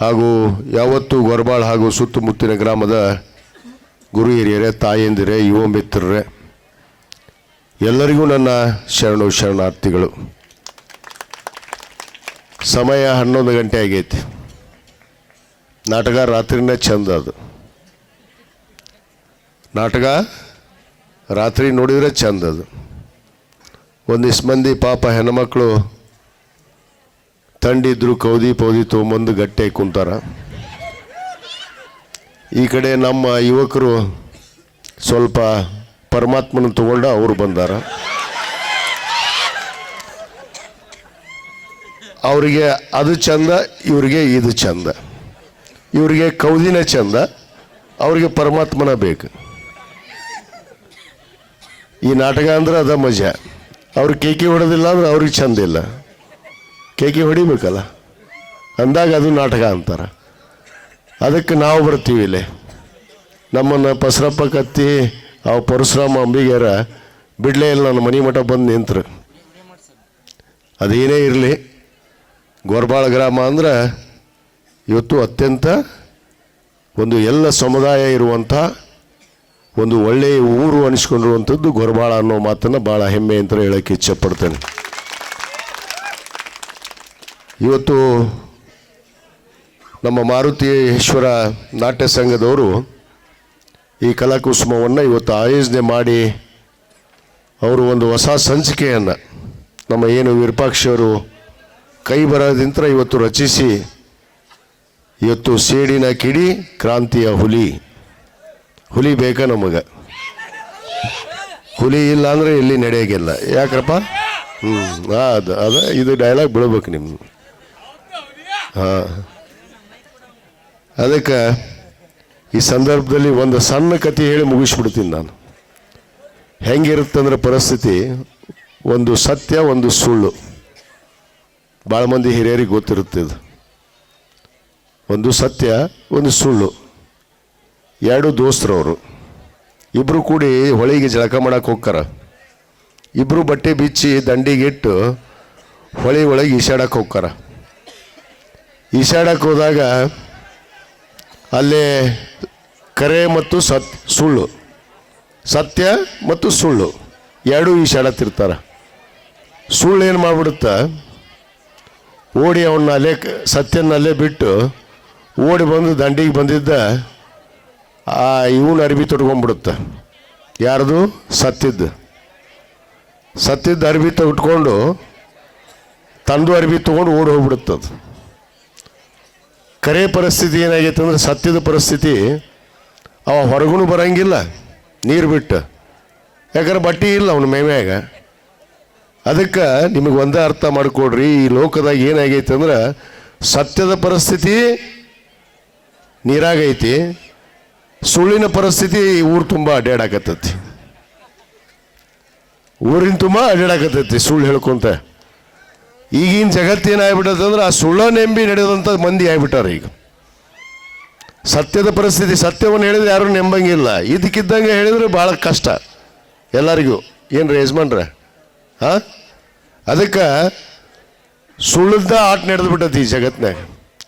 ಹಾಗೂ ಯಾವತ್ತೂ ಗೊರಬಾಳ್ ಹಾಗೂ ಸುತ್ತಮುತ್ತಿನ ಗ್ರಾಮದ ಗುರು ಹಿರಿಯರೇ, ತಾಯಂದಿರೇ, ಯುವ ಮಿತ್ರರೇ, ಎಲ್ಲರಿಗೂ ನನ್ನ ಶರಣು ಶರಣಾರ್ಥಿಗಳು. ಸಮಯ ಹನ್ನೊಂದು ಗಂಟೆ ಆಗೈತಿ. ನಾಟಕ ರಾತ್ರಿನೇ ಚಂದ ಅದು. ನಾಟಕ ರಾತ್ರಿ ನೋಡಿದರೆ ಚಂದ ಅದು. ಒಂದಿಷ್ಟು ಮಂದಿ ಪಾಪ ಹೆಣ್ಮಕ್ಳು ತಂಡಿದ್ರು, ಕೌದಿ ಪೌದಿ ತೊಗೊಂಬಂದು ಗಟ್ಟಿ ಕುಂತಾರ. ಈ ಕಡೆ ನಮ್ಮ ಯುವಕರು ಸ್ವಲ್ಪ ಪರಮಾತ್ಮನ ತಗೊಂಡು ಅವರು ಬಂದಾರ. ಅವರಿಗೆ ಅದು ಚಂದ, ಇವರಿಗೆ ಇದು ಚಂದ. ಇವರಿಗೆ ಕೌದಿನ ಚಂದ, ಅವರಿಗೆ ಪರಮಾತ್ಮನ ಬೇಕು. ಈ ನಾಟಕ ಅಂದ್ರೆ ಅದ ಮಜಾ. ಅವ್ರಿಗೆ ಕೇಕೆ ಹೊಡೋದಿಲ್ಲ ಅಂದ್ರೆ ಅವ್ರಿಗೆ ಚಂದ ಇಲ್ಲ. ಕೇಕಿ ಹೊಡಿಬೇಕಲ್ಲ? ಅಂದಾಗ ಅದು ನಾಟಕ ಅಂತಾರ. ಅದಕ್ಕೆ ನಾವು ಬರ್ತೀವಿ ಇಲ್ಲಿ. ನಮ್ಮನ್ನು ಪಸರಪ್ಪ ಕತ್ತಿ, ಅವ ಪರಶುರಾಮ ಅಂಬಿಗೇರ ಬಿಡಲೇ ಇಲ್ಲ, ನನ್ನ ಮನೆ ಮಠ ಬಂದು ನಿಂತರು. ಅದೇನೇ ಇರಲಿ, ಗೋರ್ಬಾಳ ಗ್ರಾಮ ಅಂದ್ರೆ ಇವತ್ತು ಅತ್ಯಂತ ಒಂದು ಎಲ್ಲ ಸಮುದಾಯ ಇರುವಂಥ ಒಂದು ಒಳ್ಳೆಯ ಊರು ಅನಿಸ್ಕೊಂಡಿರುವಂಥದ್ದು ಗೊರಬಾಳ ಅನ್ನೋ ಮಾತನ್ನು ಭಾಳ ಹೆಮ್ಮೆ ಅಂತ ಹೇಳೋಕ್ಕೆ ಇಚ್ಛಪಡ್ತೇನೆ ಇವತ್ತು ನಮ್ಮ ಮಾರುತೇಶ್ವರ ನಾಟ್ಯ ಸಂಘದವರು ಈ ಕಲಾಕುಸುಮವನ್ನು ಇವತ್ತು ಆಯೋಜನೆ ಮಾಡಿ ಅವರು ಒಂದು ಹೊಸ ಸಂಚಿಕೆಯನ್ನು ನಮ್ಮ ಏನು ವಿರೂಪಾಕ್ಷಿಯವರು ಕೈ ಬರೋದಿಂತ ಇವತ್ತು ರಚಿಸಿ, ಇವತ್ತು ಸೇಡಿನ ಕಿಡಿ ಕ್ರಾಂತಿಯ ಹುಲಿ. ಹುಲಿ ಬೇಕಾ ನಮಗೆ? ಹುಲಿ ಇಲ್ಲ ಅಂದರೆ ಇಲ್ಲಿ ನಡೆಯೋಗಿಲ್ಲ. ಯಾಕ್ರಪ್ಪ ಹ್ಞೂ ಅದು ಅದು, ಇದು ಡೈಲಾಗ್ ಬಿಡ್ಬೇಕು ನಿಮ್ಗೆ. ಹಾಂ. ಅದಕ್ಕೆ ಈ ಸಂದರ್ಭದಲ್ಲಿ ಒಂದು ಸಣ್ಣ ಕತೆ ಹೇಳಿ ಮುಗಿಸ್ಬಿಡ್ತೀನಿ ನಾನು. ಹೆಂಗಿರುತ್ತಂದ್ರೆ ಪರಿಸ್ಥಿತಿ? ಒಂದು ಸತ್ಯ, ಒಂದು ಸುಳ್ಳು. ಭಾಳ ಮಂದಿ ಹಿರಿಯರಿಗೆ ಗೊತ್ತಿರುತ್ತೆ ಇದು. ಒಂದು ಸತ್ಯ, ಒಂದು ಸುಳ್ಳು. ಎರಡು ದೋಸ್ತರವರು. ಇಬ್ಬರು ಕೂಡಿ ಹೊಳಿಗೆ ಜಳಕ ಮಾಡೋಕೆ ಹೋಗ್ತಾರ. ಇಬ್ಬರು ಬಟ್ಟೆ ಬಿಚ್ಚಿ ದಂಡಿಗಿಟ್ಟು ಹೊಳಿ ಒಳಗೆ ಈಸಾಡಕ್ಕೆ ಹೋಗ್ತಾರ. ಈಸಾಡಕ್ಕೆ ಹೋದಾಗ ಅಲ್ಲೇ ಕರೆ ಮತ್ತು ಸತ್, ಸುಳ್ಳು. ಸತ್ಯ ಮತ್ತು ಸುಳ್ಳು. ಎರಡೂ ಈಸಾಡತ್ತಿರ್ತಾರೆ ಸುಳ್ಳು ಏನು ಮಾಡಿಬಿಡುತ್ತಾ? ಓಡಿ ಅವನ್ನ ಅಲ್ಲೇ ಕ- ಸತ್ಯನ ಅಲ್ಲೇ ಬಿಟ್ಟು ಓಡಿ ಬಂದು ದಂಡಿಗೆ ಬಂದಿದ್ದ ಆ ಇವನ ಅರ್ಬಿ ತೊಟ್ಕೊಂಡ್ಬಿಡುತ್ತ ಯಾರ್ದು? ಸತ್ತಿದ್ದು ಸತ್ತಿದ್ದ ಅರ್ಬಿ ತೊಟ್ಕೊಂಡು ತಂದು ಅರ್ಬಿ ತೊಗೊಂಡು ಓಡಿ ಹೋಗ್ಬಿಡುತ್ತದು. ಕರೆ ಪರಿಸ್ಥಿತಿ ಏನಾಗೈತೆ ಅಂದ್ರೆ ಸತ್ಯದ ಪರಿಸ್ಥಿತಿ, ಅವ ಹೊರಗೂ ಬರಂಗಿಲ್ಲ, ನೀರು ಬಿಟ್ಟು. ಯಾಕಂದ್ರೆ ಬಟ್ಟೆ ಇಲ್ಲ ಅವನ ಮೇಮ್ಯಾಗ ಅದಕ್ಕೆ ನಿಮಗೆ ಒಂದೇ ಅರ್ಥ ಮಾಡಿಕೊಡ್ರಿ, ಈ ಲೋಕದಾಗ ಏನಾಗೈತೆ ಅಂದ್ರೆ ಸತ್ಯದ ಪರಿಸ್ಥಿತಿ ನೀರಾಗೈತಿ, ಸುಳ್ಳಿನ ಪರಿಸ್ಥಿತಿ ಊರು ತುಂಬ ಅಡ್ಡಾಡಕತ್ತೈತಿ ಊರಿನ ತುಂಬ ಅಡ್ಡಾಡಕತ್ತೈತಿ ಸುಳ್ಳು ಹೇಳ್ಕೊಂತ. ಈಗಿನ ಜಗತ್ತು ಏನಾಗ್ಬಿಟ್ಟದೆ ಅಂದ್ರೆ ಆ ಸುಳ್ಳ ನೆಂಬಿ ನಡೆದಂಥ ಮಂದಿ ಆಗ್ಬಿಟ್ಟಾರೆ ಈಗ. ಸತ್ಯದ ಪರಿಸ್ಥಿತಿ, ಸತ್ಯವನ್ನು ಹೇಳಿದ್ರೆ ಯಾರೂ ನೆಂಬಂಗಿಲ್ಲ. ಇದಕ್ಕಿದ್ದಂಗೆ ಹೇಳಿದ್ರೆ ಭಾಳ ಕಷ್ಟ. ಎಲ್ಲರಿಗೂ. ಏನು ರೀ ಯಜಮಾನ್ರೆ? ಹಾಂ? ಅದಕ್ಕೆ ಸುಳ್ಳದ ಆಟ ನಡೆದು ಬಿಟ್ಟದ ಈ ಜಗತ್ನಾಗ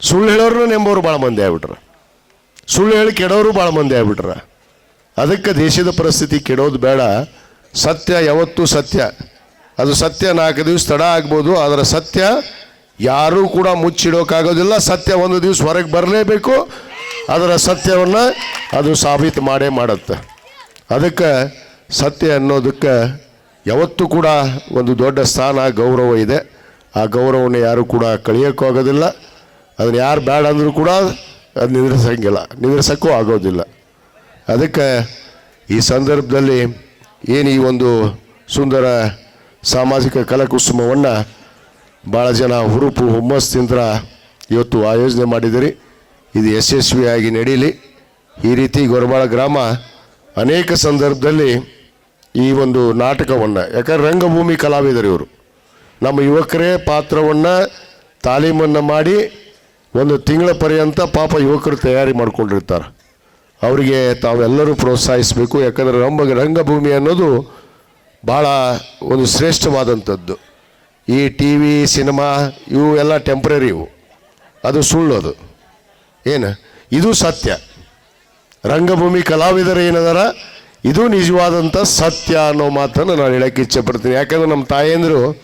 ಸುಳ್ಳು ಹೇಳೋರು ನೆಂಬೋರು ಭಾಳ ಮಂದಿ ಆಗ್ಬಿಟ್ರ. ಸುಳ್ಳು ಹೇಳಿ ಕೆಡೋರು ಭಾಳ ಮಂದಿ ಆಗ್ಬಿಟ್ರ. ಅದಕ್ಕೆ ದೇಶದ ಪರಿಸ್ಥಿತಿ ಕೆಡೋದು ಬೇಡ. ಸತ್ಯ ಯಾವತ್ತೂ ಸತ್ಯ. ಅದು ಸತ್ಯ ನಾಲ್ಕು ದಿವಸ ತಡ ಆಗ್ಬೋದು ಅದರ ಸತ್ಯ ಯಾರೂ ಕೂಡ ಮುಚ್ಚಿಡೋಕ್ಕಾಗೋದಿಲ್ಲ ಸತ್ಯ ಒಂದು ದಿವಸ ಹೊರಗೆ ಬರಲೇಬೇಕು. ಅದರ ಸತ್ಯವನ್ನು ಅದು ಸಾಬೀತು ಮಾಡೇ ಮಾಡುತ್ತೆ. ಅದಕ್ಕೆ ಸತ್ಯ ಅನ್ನೋದಕ್ಕೆ ಯಾವತ್ತೂ ಕೂಡ ಒಂದು ದೊಡ್ಡ ಸ್ಥಾನ, ಗೌರವ ಇದೆ. ಆ ಗೌರವವನ್ನು ಯಾರೂ ಕೂಡ ಕಳಿಯೋಕ್ಕಾಗೋದಿಲ್ಲ ಅದನ್ನು ಯಾರು ಬೇಡ ಅಂದರೂ ಕೂಡ ಅದು ನಿಂದ್ರಿಸಂಗಿಲ್ಲ. ನಿಂದ್ರಿಸೋಕ್ಕೂ ಆಗೋದಿಲ್ಲ. ಅದಕ್ಕೆ ಈ ಸಂದರ್ಭದಲ್ಲಿ ಏನು ಈ ಒಂದು ಸುಂದರ ಸಾಮಾಜಿಕ ಕಲಾಕುಸುಮವನ್ನು ಭಾಳ ಜನ ಹುರುಪು ಹುಮ್ಮಸ್ಸಿಂದ ಇವತ್ತು ಆಯೋಜನೆ ಮಾಡಿದಿರಿ. ಇದು ಯಶಸ್ವಿಯಾಗಿ ನಡೀಲಿ. ಈ ರೀತಿ ಗೊರಬಾಳ ಗ್ರಾಮ ಅನೇಕ ಸಂದರ್ಭದಲ್ಲಿ ಈ ಒಂದು ನಾಟಕವನ್ನು, ಯಾಕಂದ್ರೆ ರಂಗಭೂಮಿ ಕಲಾವಿದರು ಇವರು. ನಮ್ಮ ಯುವಕರೇ ಪಾತ್ರವನ್ನು ತಾಲೀಮನ್ನು ಮಾಡಿ ಒಂದು ತಿಂಗಳ ಪರ್ಯಂತ ಪಾಪ ಯುವಕರು ತಯಾರಿ ಮಾಡಿಕೊಂಡಿರ್ತಾರೆ. ಅವರಿಗೆ ತಾವೆಲ್ಲರೂ ಪ್ರೋತ್ಸಾಹಿಸಬೇಕು, ಯಾಕಂದರೆ ರಂಗ ರಂಗಭೂಮಿ ಅನ್ನೋದು ಭಾಳ ಒಂದು ಶ್ರೇಷ್ಠವಾದಂಥದ್ದು. ಈ ಟಿ ವಿ ಸಿನಿಮಾ, ಇವು ಎಲ್ಲ ಟೆಂಪ್ರರಿ ಇವು. ಅದು ಸುಳ್ಳು ಅದು ಏನು? ಇದು ಸತ್ಯ. ರಂಗಭೂಮಿ ಕಲಾವಿದರು ಏನದಾರ? ಇದು ನಿಜವಾದಂಥ ಸತ್ಯ ಅನ್ನೋ ಮಾತನ್ನು ನಾನು ಹೇಳೋಕ್ಕೆ ಇಚ್ಛೆ ಪಡ್ತೀನಿ. ಯಾಕಂದ್ರೆ ನಮ್ಮ ತಾಯಂದರು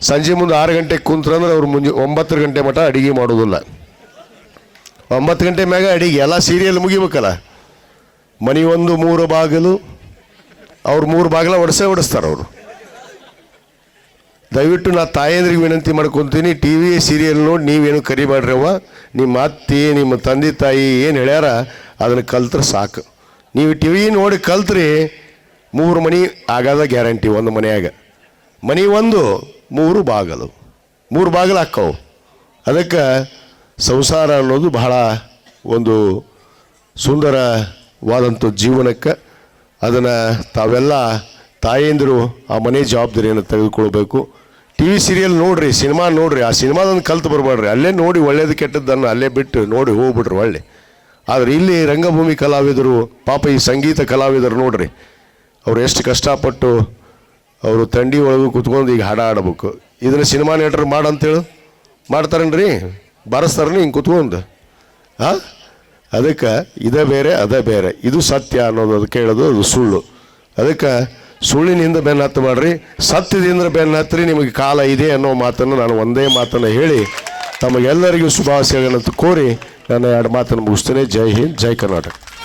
ಸಂಜೆ ಮುಂದೆ ಆರು ಗಂಟೆಗೆ ಕುಂತ್ರಂದ್ರೆ ಅವ್ರು ಮುಂಜೆ ಒಂಬತ್ತು ಗಂಟೆ ಮಟ್ಟ ಅಡುಗೆ ಮಾಡೋದಿಲ್ಲ ಒಂಬತ್ತು ಗಂಟೆ ಮ್ಯಾಗ ಅಡಿಗೆ. ಎಲ್ಲ ಸೀರಿಯಲ್ ಮುಗಿಬೇಕಲ್ಲ? ಮನೆ ಒಂದು ಮೂರು ಬಾಗಿಲು ಅವ್ರು ಮೂರು ಬಾಗಿಲ ಒಡಿಸೇ ಒಡಿಸ್ತಾರೆ ಅವರು. ದಯವಿಟ್ಟು ನಾ ತಾಯಂದ್ರಿಗೆ ವಿನಂತಿ ಮಾಡ್ಕೊತೀನಿ ಟಿ ವಿ ಸೀರಿಯಲ್ ನೋಡಿ ನೀವೇನು ಕರಿ ಮಾಡ್ರವ್ವ ನಿಮ್ಮ ಅತ್ತಿ, ನಿಮ್ಮ ತಂದೆ, ತಾಯಿ ಏನು ಹೇಳ್ಯಾರ, ಅದನ್ನು ಕಲ್ತ್ರೆ ಸಾಕು. ನೀವು ಟಿ ವಿ ನೋಡಿ ಕಲ್ತ್ರಿ, ಮೂರು ಮನೆ ಆಗದ ಗ್ಯಾರಂಟಿ ಒಂದು ಮನೆಯಾಗ. ಮನೆ ಒಂದು, ಮೂರು ಬಾಗಲು. ಮೂರು ಬಾಗಿಲು ಹಾಕ್ಕವು ಅದಕ್ಕೆ ಸಂಸಾರ ಅನ್ನೋದು ಬಹಳ ಒಂದು ಸುಂದರವಾದಂಥ ಜೀವನಕ್ಕೆ ಅದನ್ನು ತಾವೆಲ್ಲ ತಾಯಂದಿರು ಆ ಮನೆ ಜವಾಬ್ದಾರಿಯನ್ನು ತೆಗೆದುಕೊಳ್ಬೇಕು. ಟಿ ವಿ ಸೀರಿಯಲ್ ನೋಡಿರಿ ಸಿನಿಮಾ ನೋಡಿರಿ, ಆ ಸಿನಿಮಾದೊಂದು ಕಲ್ತು ಬರಬೇಡ್ರಿ. ಅಲ್ಲೇ ನೋಡಿ ಒಳ್ಳೇದು ಕೆಟ್ಟದ್ದನ್ನು ಅಲ್ಲೇ ಬಿಟ್ಟು ನೋಡಿ ಹೋಗ್ಬಿಟ್ರು ಒಳ್ಳೆ. ಆದರೆ ಇಲ್ಲಿ ರಂಗಭೂಮಿ ಕಲಾವಿದರು, ಪಾಪ ಈ ಸಂಗೀತ ಕಲಾವಿದರು ನೋಡ್ರಿ, ಅವ್ರು ಎಷ್ಟು ಕಷ್ಟಪಟ್ಟು ಅವರು ತಂಡಿ ಒಳಗೆ ಕುತ್ಕೊಂಡು ಈಗ ಹಾಡ ಆಡ್ಬೇಕು ಇದನ್ನ ಸಿನಿಮಾ ನಟರು ಮಾಡಂತೇಳು? ಮಾಡ್ತಾರೇನ್ರಿ? ಬಾರಿಸ್ತಾರನಿ ಹಿಂಗೆ ಕುತ್ಕೊಂಡು? ಹಾಂ ಅದಕ್ಕೆ ಇದ ಬೇರೆ, ಅದೇ ಬೇರೆ. ಇದು ಸತ್ಯ ಅನ್ನೋದು ಅದಕ್ಕೆ ಹೇಳೋದು ಅದು ಸುಳ್ಳು. ಅದಕ್ಕೆ ಸುಳ್ಳಿನಿಂದ ಬೆನ್ನತ್ತು ಮಾಡ್ರಿ, ಸತ್ಯದಿಂದ ಬೆನ್ನತ್ರಿ ನಿಮಗೆ ಕಾಲ ಇದೆ ಅನ್ನೋ ಮಾತನ್ನು ನಾನು ಒಂದೇ ಮಾತನ್ನು ಹೇಳಿ ತಮಗೆಲ್ಲರಿಗೂ ಶುಭಾಶಯಗಳನ್ನು ಕೋರಿ ನಾನು ಎರಡು ಮಾತನ್ನು ಮುಗಿಸ್ತೇನೆ. ಜೈ ಹಿಂದ್, ಜೈ ಕರ್ನಾಟಕ.